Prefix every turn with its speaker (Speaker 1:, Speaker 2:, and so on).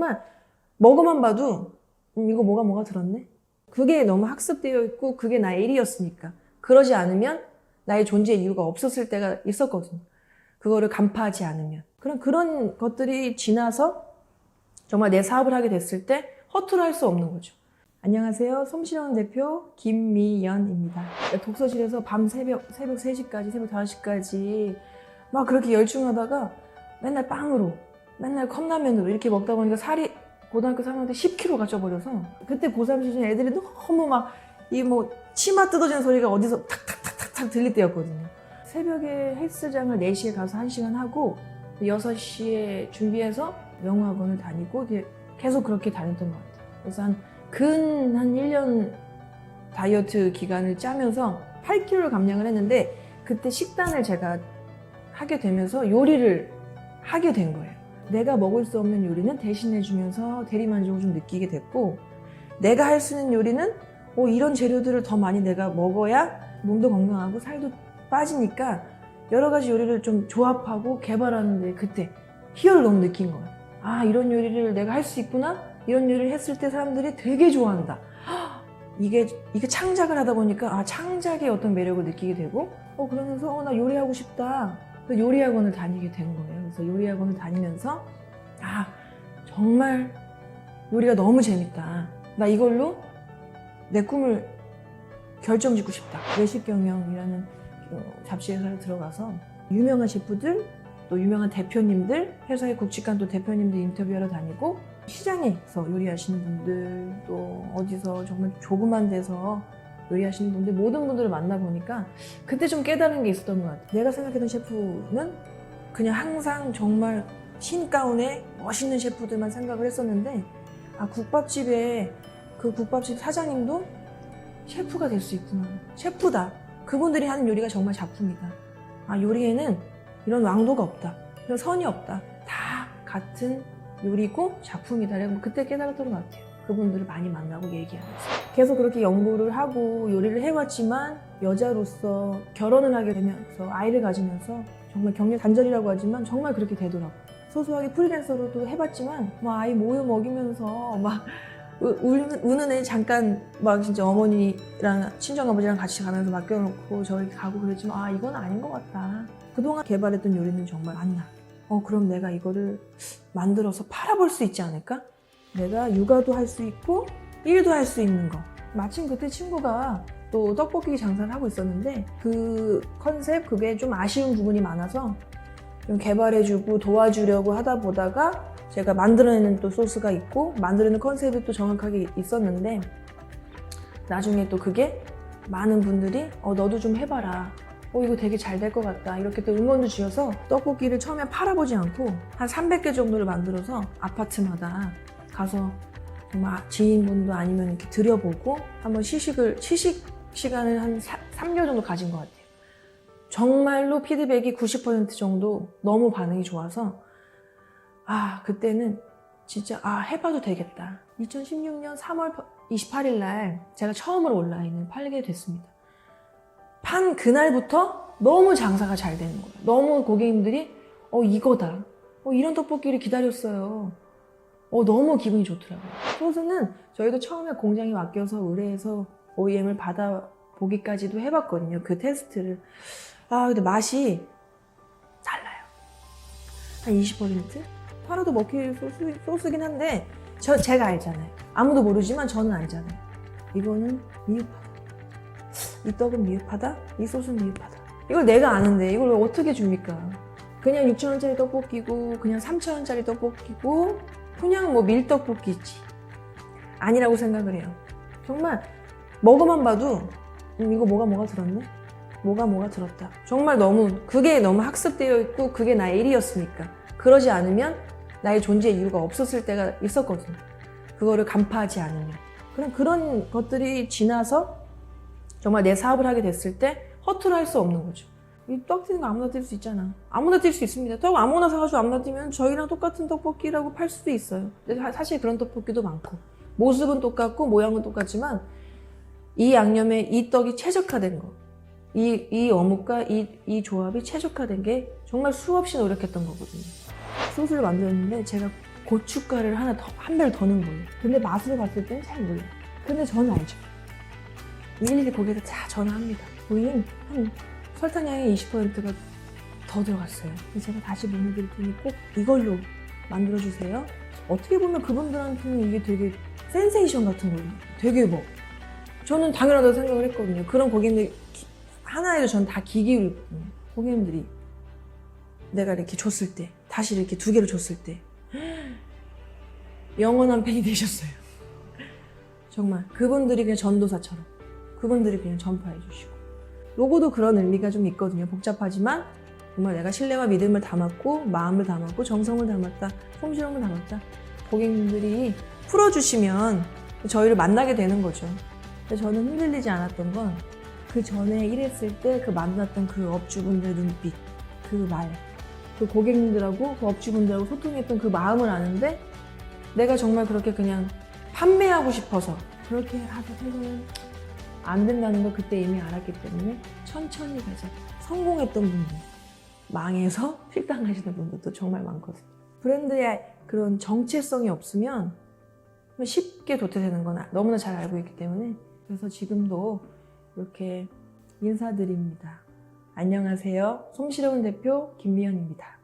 Speaker 1: 정말 먹어만 봐도 음, 이거 뭐가 뭐가 들었네? 그게 너무 학습되어 있고 그게 나의 일이었으니까. 그러지 않으면 나의 존재 이유가 없었을 때가 있었거든요. 그거를 간파하지 않으면. 그런 그런 것들이 지나서 정말 내 사업을 하게 됐을 때 허투루 할수 없는 거죠. 안녕하세요. 솜씨령 대표 김미연입니다. 독서실에서 밤 새벽, 새벽 3시까지, 새벽 5시까지 막 그렇게 열중하다가 맨날 빵으로, 맨날 컵라면으로 이렇게 먹다 보니까 살이 고등학교 3학년 때 10kg가 쪄버려서 그때 고3 시즌 애들이 너무 막 이 뭐 치마 뜯어지는 소리가 어디서 탁탁탁탁탁 들릴 때였거든요. 새벽에 헬스장을 4시에 가서 1시간 하고 6시에 준비해서 영어학원을 다니고 계속 그렇게 다녔던 것 같아요. 그래서 한 근한 1년 다이어트 기간을 짜면서 8kg를 감량을 했는데 그때 식단을 제가 하게 되면서 요리를 하게 된 거예요. 내가 먹을 수 없는 요리는 대신해주면서 대리만족을 좀 느끼게 됐고 내가 할 수 있는 요리는 어, 이런 재료들을 더 많이 내가 먹어야 몸도 건강하고 살도 빠지니까 여러 가지 요리를 좀 조합하고 개발하는데 그때 희열을 너무 느낀 거예요. 아 이런 요리를 내가 할 수 있구나 이런 요리를 했을 때 사람들이 되게 좋아한다. 헉, 이게 이게 창작을 하다 보니까 아 창작의 어떤 매력을 느끼게 되고 어 그러면서 어, 나 요리하고 싶다. 요리 학원을 다니게 된 거예요. 그래서 요리 학원을 다니면서 아 정말 요리가 너무 재밌다. 나 이걸로 내 꿈을 결정짓고 싶다. 외식 경영이라는 어, 잡지 회사에 들어가서 유명한 셰프들 또 유명한 대표님들 회사의 굵직한 또 대표님들 인터뷰하러 다니고 시장에서 요리하시는 분들 또 어디서 정말 조그만 데서 요리하시는 분들 모든 분들을 만나보니까 그때 좀 깨달은 게 있었던 것 같아요. 내가 생각했던 셰프는 그냥 항상 정말 흰 가운에 멋있는 셰프들만 생각을 했었는데 아 국밥집에 그 국밥집 사장님도 셰프가 될 수 있구나. 셰프다. 그분들이 하는 요리가 정말 작품이다. 아 요리에는 이런 왕도가 없다. 이런 선이 없다. 다 같은 요리고 작품이다. 그때 깨달았던 것 같아요. 그분들을 많이 만나고 얘기하면서. 계속 그렇게 연구를 하고 요리를 해왔지만 여자로서 결혼을 하게 되면서 아이를 가지면서 정말 격려 단절이라고 하지만 정말 그렇게 되더라고요. 소소하게 프리랜서로도 해봤지만 막 아이 모유 먹이면서 막 우- 우는, 우는 애 잠깐 막 진짜 어머니랑 친정아버지랑 같이 가면서 맡겨놓고 저기 가고 그랬지만 아 이건 아닌 것 같다. 그동안 개발했던 요리는 정말 맞나. 어 그럼 내가 이거를 만들어서 팔아볼 수 있지 않을까? 내가 육아도 할 수 있고 일도 할 수 있는 거. 마침 그때 친구가 또 떡볶이 장사를 하고 있었는데 그 컨셉 그게 좀 아쉬운 부분이 많아서 좀 개발해주고 도와주려고 하다 보다가 제가 만들어내는 또 소스가 있고 만들어내는 컨셉이 또 정확하게 있었는데 나중에 또 그게 많은 분들이 어 너도 좀 해봐라 어 이거 되게 잘 될 것 같다 이렇게 또 응원도 주셔서 떡볶이를 처음에 팔아보지 않고 한 300개 정도를 만들어서 아파트마다 가서 정말 지인분도 아니면 이렇게 들여보고 한번 시식을 시식 시간을 한 3개월 정도 가진 것 같아요. 정말로 피드백이 90% 정도 너무 반응이 좋아서 아 그때는 진짜 아 해봐도 되겠다. 2016년 3월 28일 날 제가 처음으로 온라인을 팔게 됐습니다. 판 그날부터 너무 장사가 잘 되는 거예요. 너무 고객님들이 어 이거다. 어 이런 떡볶이를 기다렸어요. 어 너무 기분이 좋더라고요. 소스는 저희도 처음에 공장에 맡겨서 의뢰해서 OEM을 받아 보기까지도 해봤거든요. 그 테스트를. 아 근데 맛이 달라요. 한 20%? 팔아도 먹힐 소스, 소스긴 한데 저 제가 알잖아요. 아무도 모르지만 저는 알잖아요. 이거는 미흡하다. 이 떡은 미흡하다. 이 소스는 미흡하다. 이걸 내가 아는데 이걸 어떻게 줍니까? 그냥 6천원짜리 떡볶이고 그냥 3천원짜리 떡볶이고 그냥 뭐 밀떡볶이지. 아니라고 생각을 해요. 정말 먹어만 봐도 음, 이거 뭐가 뭐가 들었네? 뭐가 뭐가 들었다. 정말 너무 그게 너무 학습되어 있고 그게 나의 일이었으니까. 그러지 않으면 나의 존재 이유가 없었을 때가 있었거든요. 그거를 간파하지 않으면. 그런 그런 것들이 지나서 정말 내 사업을 하게 됐을 때 허투루 할 수 없는 거죠. 이 떡 튀는 거 아무나 뛸 수 있잖아. 아무나 뛸 수 있습니다. 떡 아무나 사가지고 아무나 뛰면 저희랑 똑같은 떡볶이라고 팔 수도 있어요. 근데 사- 사실 그런 떡볶이도 많고. 모습은 똑같고 모양은 똑같지만 이 양념에 이 떡이 최적화된 거. 이, 이 어묵과 이, 이 조합이 최적화된 게 정말 수없이 노력했던 거거든요. 소스를 만들었는데 제가 고춧가루를 하나 더, 한 별 더 넣은 거예요. 근데 맛으로 봤을 땐잘 몰라요. 근데 저는 알죠. 일일이 거기에다 다 전화합니다. 고객님, 한 설탕량의 20%가 더 들어갔어요. 제가 다시 테니 꼭 이걸로 만들어주세요. 어떻게 보면 그분들한테는 이게 되게 센세이션 같은 거예요. 되게 뭐. 저는 당연하다고 생각을 했거든요. 그런 고객님들 기- 하나에도 저는 다 기기울거든요. 고객님들이 내가 이렇게 줬을 때, 다시 이렇게 두 개를 줬을 때, 영원한 팬이 되셨어요. 정말. 그분들이 그냥 전도사처럼. 그분들이 그냥 전파해 주시고. 로고도 그런 의미가 좀 있거든요. 복잡하지만 정말 내가 신뢰와 믿음을 담았고 마음을 담았고 정성을 담았다. 성실함을 담았다. 고객님들이 풀어주시면 저희를 만나게 되는 거죠. 저는 흔들리지 않았던 건 그 전에 일했을 때 그 만났던 그 업주분들 눈빛, 그 말, 그 고객님들하고 그 업주분들하고 소통했던 그 마음을 아는데 내가 정말 그렇게 그냥 판매하고 싶어서 그렇게 하다 해서는 안 된다는 걸 그때 이미 알았기 때문에 천천히 가자. 성공했던 분들, 망해서 필당 하시는 분들도 정말 많거든요. 브랜드의 그런 정체성이 없으면 쉽게 도태되는 건 너무나 잘 알고 있기 때문에 그래서 지금도 이렇게 인사드립니다. 안녕하세요. 솜씨로운 대표 김미연입니다.